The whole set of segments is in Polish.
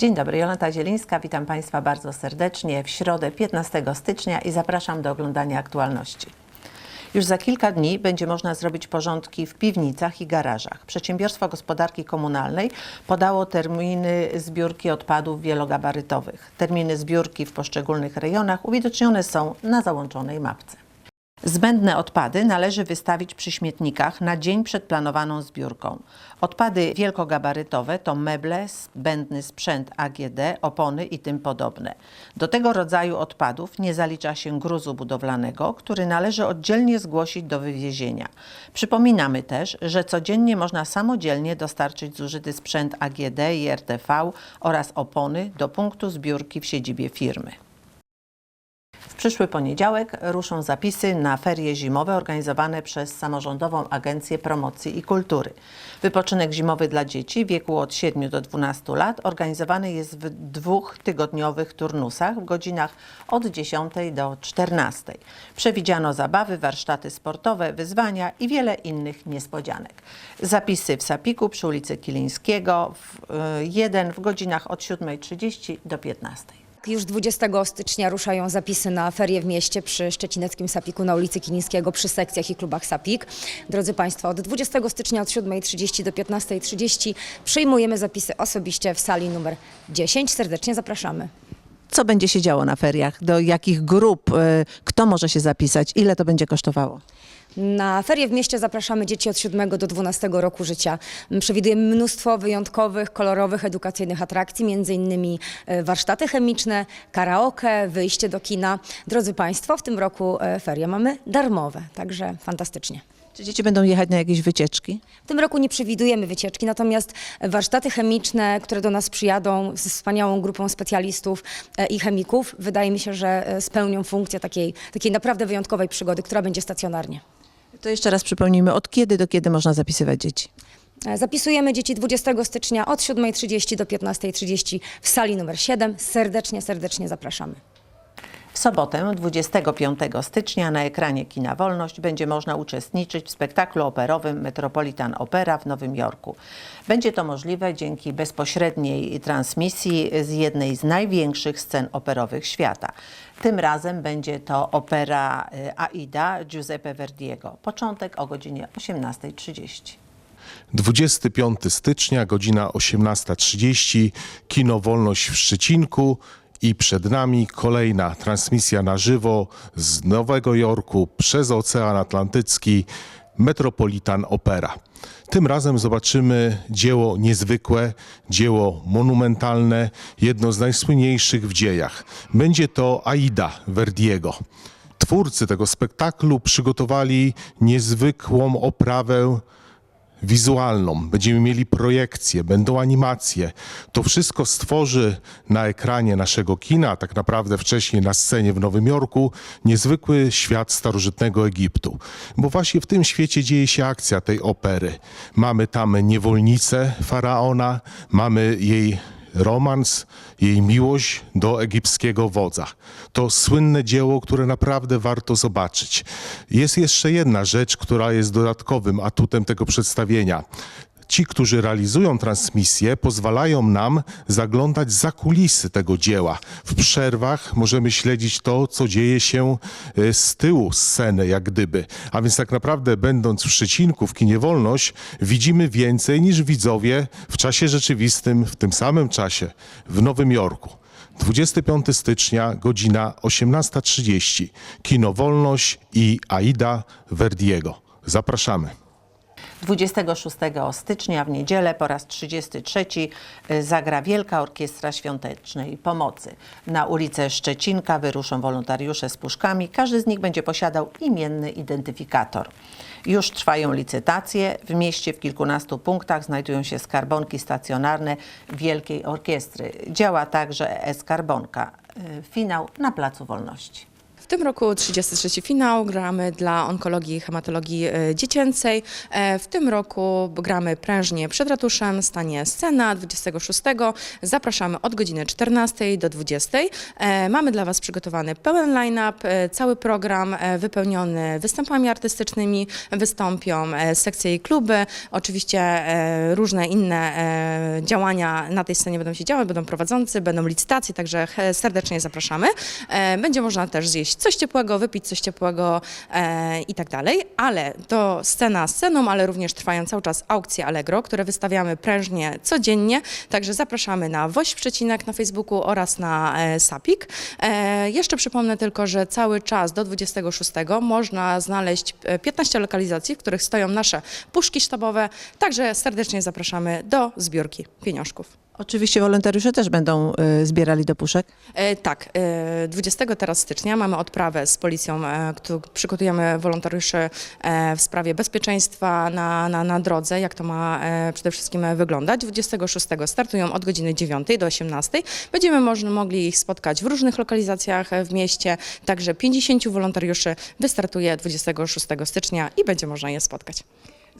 Dzień dobry, Jolanta Zielińska, witam Państwa bardzo serdecznie w środę 15 stycznia i zapraszam do oglądania aktualności. Już za kilka dni będzie można zrobić porządki w piwnicach i garażach. Przedsiębiorstwo Gospodarki Komunalnej podało terminy zbiórki odpadów wielogabarytowych. Terminy zbiórki w poszczególnych rejonach uwidocznione są na załączonej mapce. Zbędne odpady należy wystawić przy śmietnikach na dzień przed planowaną zbiórką. Odpady wielkogabarytowe to meble, zbędny sprzęt AGD, opony i tym podobne. Do tego rodzaju odpadów nie zalicza się gruzu budowlanego, który należy oddzielnie zgłosić do wywiezienia. Przypominamy też, że codziennie można samodzielnie dostarczyć zużyty sprzęt AGD i RTV oraz opony do punktu zbiórki w siedzibie firmy. Przyszły poniedziałek ruszą zapisy na ferie zimowe organizowane przez Samorządową Agencję Promocji i Kultury. Wypoczynek zimowy dla dzieci w wieku od 7 do 12 lat organizowany jest w dwóch tygodniowych turnusach w godzinach od 10 do 14. Przewidziano zabawy, warsztaty sportowe, wyzwania i wiele innych niespodzianek. Zapisy w Sapiku przy ulicy Kilińskiego, w, y, jeden w godzinach od 7.30 do 15. Już 20 stycznia ruszają zapisy na ferie w mieście przy Szczecineckim Sapiku na ulicy Kilińskiego przy sekcjach i klubach Sapik. Drodzy Państwo, od 20 stycznia od 7.30 do 15.30 przyjmujemy zapisy osobiście w sali numer 10. Serdecznie zapraszamy. Co będzie się działo na feriach? Do jakich grup? y, Kto może się zapisać? Ile to będzie kosztowało? Na ferie w mieście zapraszamy dzieci od 7 do 12 roku życia. Przewidujemy mnóstwo wyjątkowych, kolorowych, edukacyjnych atrakcji, innymi e, warsztaty chemiczne, karaoke, wyjście do kina. Drodzy Państwo, w tym roku e, ferie mamy darmowe, także fantastycznie. Czy dzieci będą jechać na jakieś wycieczki? W tym roku nie przewidujemy wycieczki, natomiast warsztaty chemiczne, które do nas przyjadą z wspaniałą grupą specjalistów e, i chemików, wydaje mi się, że spełnią funkcję takiej, takiej naprawdę wyjątkowej przygody, która będzie stacjonarnie. To jeszcze raz przypomnijmy, od kiedy do kiedy można zapisywać dzieci? E, Zapisujemy dzieci 20 stycznia od 7.30 do 15.30 w sali numer 7. Serdecznie, serdecznie zapraszamy. Sobotę 25 stycznia na ekranie Kina Wolność będzie można uczestniczyć w spektaklu operowym Metropolitan Opera w Nowym Jorku. Będzie to możliwe dzięki bezpośredniej transmisji z jednej z największych scen operowych świata. Tym razem będzie to opera y, Aida Giuseppe Verdiego. Początek o godzinie 18.30. 25 stycznia, godzina 18.30, Kino Wolność w Szczecinku i przed nami kolejna transmisja na żywo z Nowego Jorku przez Ocean Atlantycki Metropolitan Opera. Tym razem zobaczymy dzieło niezwykłe, dzieło monumentalne, jedno z najsłynniejszych w dziejach. Będzie to Aida Verdiego. Twórcy tego spektaklu przygotowali niezwykłą oprawę wizualną, będziemy mieli projekcje, będą animacje. To wszystko stworzy na ekranie naszego kina, tak naprawdę wcześniej na scenie w Nowym Jorku, niezwykły świat starożytnego Egiptu. Bo właśnie w tym świecie dzieje się akcja tej opery. Mamy tam niewolnicę faraona, mamy jej romans, jej miłość do egipskiego wodza. To słynne dzieło, które naprawdę warto zobaczyć. Jest jeszcze jedna rzecz, która jest dodatkowym atutem tego przedstawienia. Ci, którzy realizują transmisję, pozwalają nam zaglądać za kulisy tego dzieła. W przerwach możemy śledzić to, co dzieje się e, z tyłu sceny, jak gdyby. A więc tak naprawdę, będąc w Szczecinku, w kinie Wolność, widzimy więcej niż widzowie w czasie rzeczywistym, w tym samym czasie, w Nowym Jorku. 25 stycznia, godzina 18.30. Kino Wolność i Aida Verdiego. Zapraszamy. 26 stycznia w niedzielę po raz 33 zagra Wielka Orkiestra Świątecznej Pomocy. Na ulicę Szczecinka wyruszą wolontariusze z puszkami. Każdy z nich będzie posiadał imienny identyfikator. Już trwają licytacje. W mieście w kilkunastu punktach znajdują się skarbonki stacjonarne Wielkiej Orkiestry. Działa także e-skarbonka. Y, Finał na Placu Wolności. Tym roku 33 finał gramy dla onkologii i hematologii e, dziecięcej. E, W tym roku gramy prężnie przed ratuszem, stanie scena 26. Zapraszamy od godziny 14 do 20. E, Mamy dla Was przygotowany pełen line-up, cały program wypełniony występami artystycznymi. Wystąpią sekcje i kluby, oczywiście różne inne działania na tej scenie będą się działy, będą prowadzący, będą licytacje, także serdecznie zapraszamy. Będzie można też zjeść coś ciepłego, wypić coś ciepłego e, i tak dalej, ale to scena sceną, ale również trwają cały czas aukcje Allegro, które wystawiamy prężnie codziennie, także zapraszamy na Woś Przecinek na Facebooku oraz na e, Sapik. E, Jeszcze przypomnę tylko, że cały czas do 26 można znaleźć e, 15 lokalizacji, w których stoją nasze puszki sztabowe, także serdecznie zapraszamy do zbiórki pieniążków. Oczywiście wolontariusze też będą y, zbierali do puszek. E, tak, e, 20 teraz stycznia mamy odprawę z policją, e, któ- przygotujemy wolontariuszy e, w sprawie bezpieczeństwa na, na, na drodze, jak to ma e, przede wszystkim wyglądać. 26 startują od godziny 9 do 18. Będziemy można, mogli ich spotkać w różnych lokalizacjach e, w mieście, także 50 wolontariuszy wystartuje 26 stycznia i będzie można je spotkać.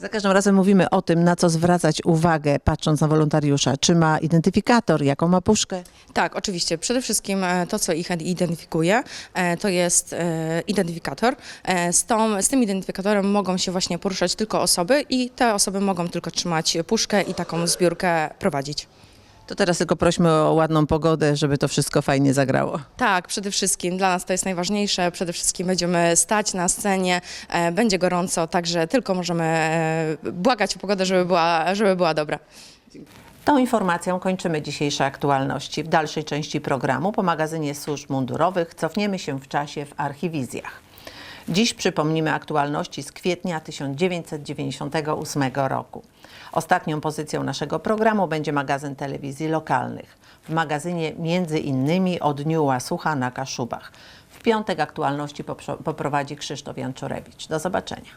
Za każdym razem mówimy o tym, na co zwracać uwagę, patrząc na wolontariusza. Czy ma identyfikator, jaką ma puszkę? Tak, oczywiście. Przede wszystkim e, to, co ich identyfikuje, e, to jest e, identyfikator. Z, tą, z tym identyfikatorem mogą się właśnie poruszać tylko osoby i te osoby mogą tylko trzymać puszkę i taką zbiórkę prowadzić. To teraz tylko prośmy o ładną pogodę, żeby to wszystko fajnie zagrało. Tak, przede wszystkim dla nas to jest najważniejsze. Przede wszystkim będziemy stać na scenie, e, będzie gorąco, także tylko możemy e, błagać o pogodę, żeby była, żeby była dobra. Tą informacją kończymy dzisiejsze aktualności. W dalszej części programu po magazynie służb mundurowych cofniemy się w czasie w archiwizjach. Dziś przypomnimy aktualności z kwietnia 1998 roku. Ostatnią pozycją naszego programu będzie magazyn telewizji lokalnych. W magazynie między innymi o dniu Łasucha na Kaszubach. W piątek aktualności poprowadzi Krzysztof Janczurewicz. Do zobaczenia.